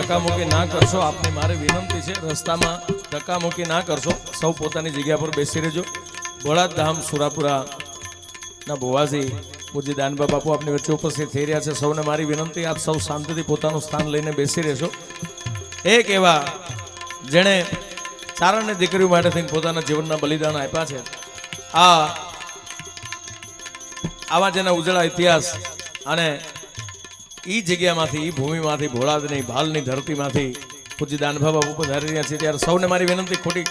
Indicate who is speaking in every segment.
Speaker 1: ધક્કામુક્કી ના કરશો, આપની મારી વિનંતી છે, રસ્તામાં ધક્કામુક્કી ના કરશો. સૌ પોતાની જગ્યા પર બેસી રહેજો. ભોળાદ ધામ સુરાપુરા ભુવાજી પૂજ્ય દાનબા બાપુ આપની વચ્ચે ઉપસ્થિત થઈ રહ્યા છે. સૌને મારી વિનંતી, આપ સૌ શાંતિથી પોતાનું સ્થાન લઈને બેસી રહેશો એક એવા જેણે ચારણની દીકરીઓ માટે થઈને પોતાના જીવનના બલિદાન આપ્યા છે. આ આવા જેના ઉજળા ઇતિહાસ અને ઈ જગ્યામાંથી, ઈ ભૂમિમાંથી, ભોળાદની ભાલની ધરતીમાંથી પૂજ્ય દાનભા બાપુ પધારી રહ્યા છે. ત્યારે સૌને મારી વિનંતી, ખોટી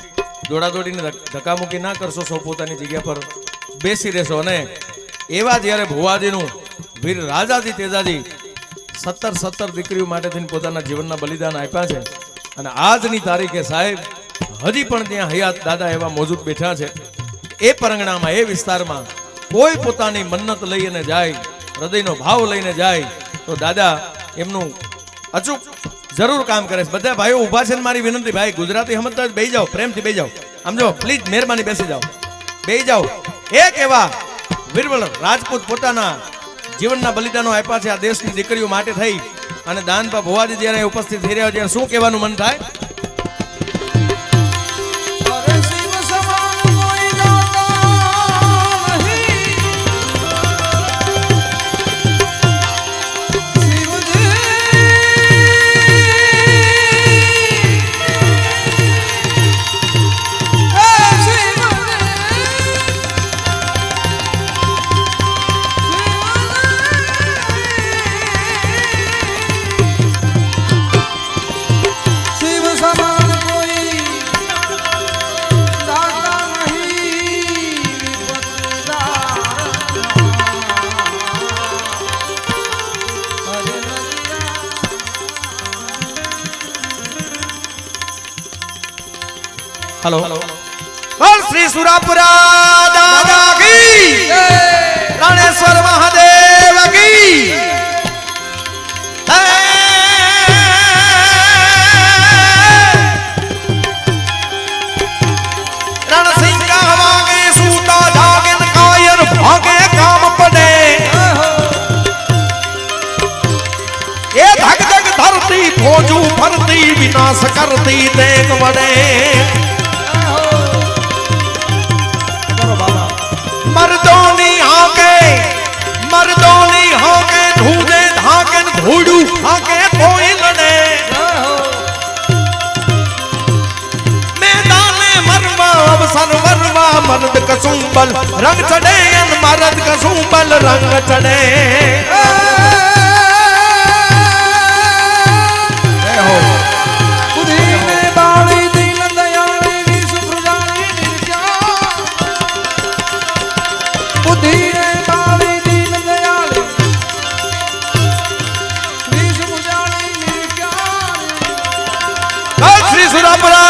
Speaker 1: દોડાદોડીને ધક- ધક્કામુક્કી ના કરશો સૌ પોતાની જગ્યા પર. બેસી રહેશો અને એવા જ્યારે ભુવાજીનું વીર રાજાજી તેજાજી સત્તર સત્તર દીકરીઓ માટે થઈને પોતાના જીવનના બલિદાન આપ્યા છે. અને આજની તારીખે સાહેબ, હજી પણ ત્યાં હયાત દાદા એવા મોજૂદ બેઠા છે. એ પરંગણામાં, એ વિસ્તારમાં કોઈ પોતાની મન્નત લઈને જાય, હૃદયનો ભાવ લઈને જાય તો દાદા, એમનું અચૂક જરૂર કામ કરે છે. બધા ભાઈઓ ઊભા છે મારી વિનંતી, ભાઈ, ગુજરાતી સમજતા બે જાઓ, પ્રેમથી બે જાઓ. આમ પ્લીઝ મહેરબાની બેસી જાઓ. બે જાઓ. એક એવા વિરવલ રાજપૂત પોતાના જીવનના બલિદાનો આપ્યા છે. આ દેશની દીકરીઓ માટે થઈ અને દાનપા ભોવાજી જ્યારે ઉપસ્થિત થઈ રહ્યા છે શું કહેવાનું મન થાય? હલો શ્રી સુરાપુરા દાદા કી રાણેશ્વર મહાદેવ કી ધરતી ફોજું ફરતી વિનાશ કરતી દેખ વડે કસુંબલ રંગ ચડે અન મર્દ કસુંબલ રંગ ચડે. શ્રી હો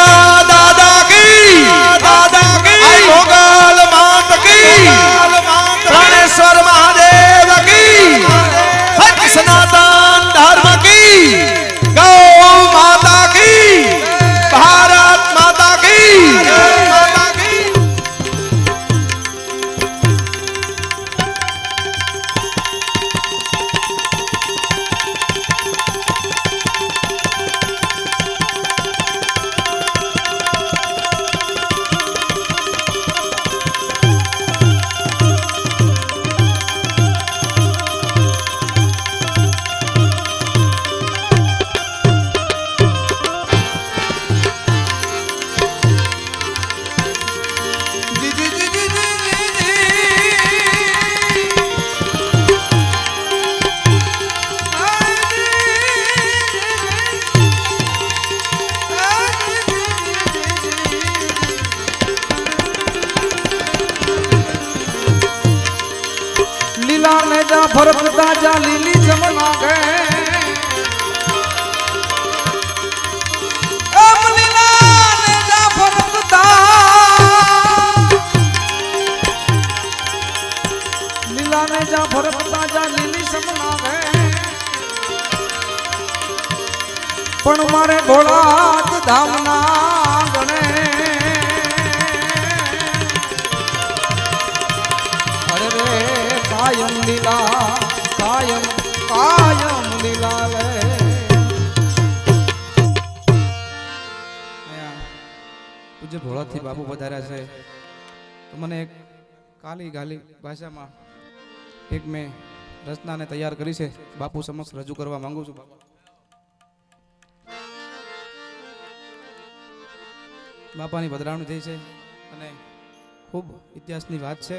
Speaker 2: જા લીલી જમના ગે પણ મારે ભોળાત ધામના ગણે. અરે કાયમ લીલા
Speaker 3: પૂજ્ય ભોળાથી બાપુ પધાર્યા છે, તો મને એક કાલી ગાલી ભાષામાં એક મેં રચનાને તૈયાર કરી છે, બાપુ સમક્ષ રજૂ કરવા માંગુ છું, બાપા. બાપાની પધરાવણી થઈ છે અને ખૂબ ઇતિહાસની વાત છે.